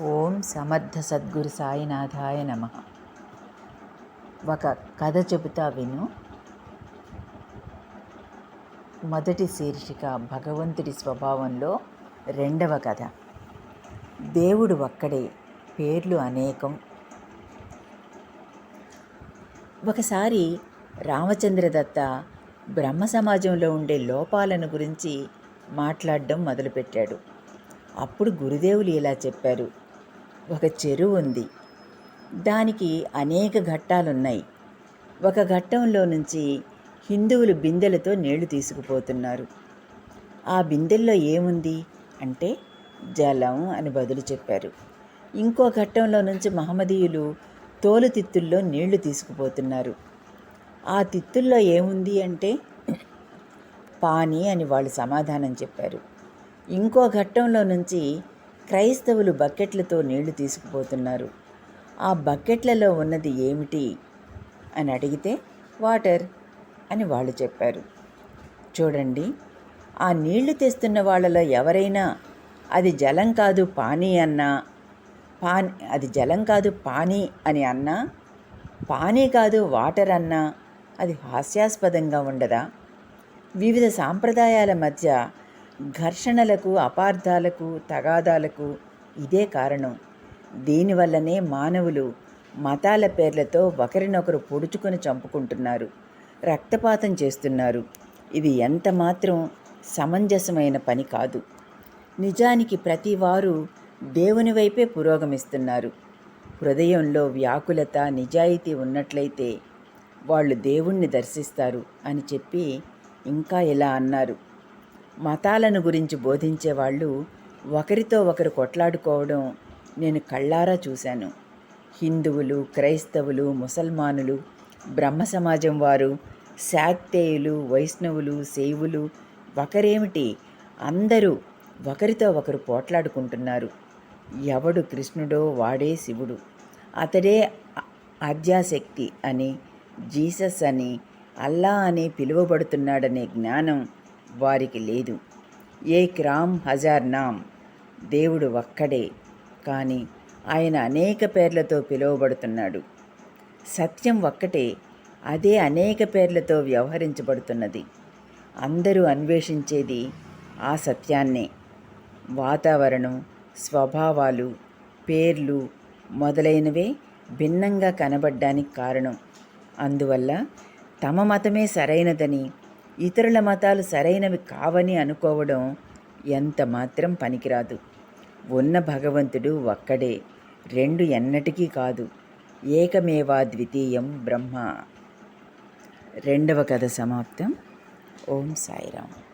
ఓం సమర్థ సద్గురు సాయినాథాయ నమ. ఒక కథ చెబుతా విను. మొదటి శీర్షిక భగవంతుడి స్వభావంలో రెండవ కథ. దేవుడు ఒక్కడే పేర్లు అనేకం. ఒకసారి రామచంద్రదత్త బ్రహ్మ సమాజంలో ఉండే లోపాలను గురించి మాట్లాడడం మొదలుపెట్టాడు. అప్పుడు గురుదేవులు ఇలా చెప్పారు. ఒక చెరువు ఉంది. దానికి అనేక ఘట్టాలున్నాయి. ఒక ఘట్టంలో నుంచి హిందువులు బిందెలతో నీళ్ళు తీసుకుపోతున్నారు. ఆ బిందెల్లో ఏముంది? అంటే జలం అని బదులు చెప్పారు. ఇంకో ఘట్టంలో నుంచి మహమ్మదీయులు తోలు తిత్తుల్లో నీళ్ళు తీసుకుపోతున్నారు. ఆ తిత్తుల్లో ఏముంది అంటే పానీ అని వాళ్ళు సమాధానం చెప్పారు. ఇంకో ఘట్టంలో నుంచి క్రైస్తవులు బకెట్లతో నీళ్ళు తీసుకుపోతున్నారు. ఆ బకెట్లలో ఉన్నది ఏమిటి? అని అడిగితే వాటర్ అని వాళ్ళు చెప్పారు. చూడండి ఆ నీళ్ళు తెస్తున్న వాళ్ళలో ఎవరైనా అది జలం కాదు పానీ అన్నా పానీ అది జలం కాదు పానీ అని అన్నా పానీ కాదు వాటర్ అన్నా అది హాస్యాస్పదంగా ఉండదా? వివిధ సాంప్రదాయాల మధ్య ఘర్షణలకు అపార్థాలకు తగాదాలకు ఇదే కారణం. దీనివల్లనే మానవులు మతాల పేర్లతో ఒకరినొకరు పొడుచుకొని చంపుకుంటున్నారు రక్తపాతం చేస్తున్నారు. ఇది ఎంత మాత్రం సమంజసమైన పని కాదు. నిజానికి ప్రతి వారు దేవుని వైపే పురోగమిస్తున్నారు. హృదయంలో వ్యాకులత నిజాయితీ ఉన్నట్లయితే వాళ్ళు దేవుణ్ణి దర్శిస్తారు అని చెప్పి ఇంకా ఇలా అన్నారు? మతాలను గురించి బోధించే వాళ్ళు ఒకరితో ఒకరు కొట్లాడుకోవడం నేను కళ్ళారా చూశాను. హిందువులు క్రైస్తవులు ముసల్మానులు బ్రహ్మ సమాజం వారు శాక్తేయులు వైష్ణవులు శైవులు ఒకరేమిటి? అందరూ ఒకరితో ఒకరు పోట్లాడుకుంటున్నారు. ఎవడు కృష్ణుడో వాడే శివుడు. అతడే ఆద్యాశక్తి అని జీసస్ అని అల్లా అని పిలువబడుతున్నాడనే జ్ఞానం వారికి లేదు. ఏ క్రామ్ హజార్ నామ్ దేవుడు ఒక్కడే. కానీ ఆయన అనేక పేర్లతో పిలువబడుతున్నాడు. సత్యం ఒక్కటే అదే అనేక పేర్లతో వ్యవహరించబడుతున్నది. అందరూ అన్వేషించేది ఆ సత్యాన్నే. వాతావరణం స్వభావాలు పేర్లు మొదలైనవే భిన్నంగా కనబడ్డానికి కారణం. అందువల్ల తమ మతమే సరైనదని ఇతరుల మతాలు సరైనవి కావని అనుకోవడం ఎంత మాత్రం పనికిరాదు. ఉన్న భగవంతుడు ఒక్కడే రెండు ఎన్నటికీ కాదు. ఏకమేవా ద్వితీయం బ్రహ్మ. రెండవ కథ సమాప్తం. ఓం సాయిరామ్.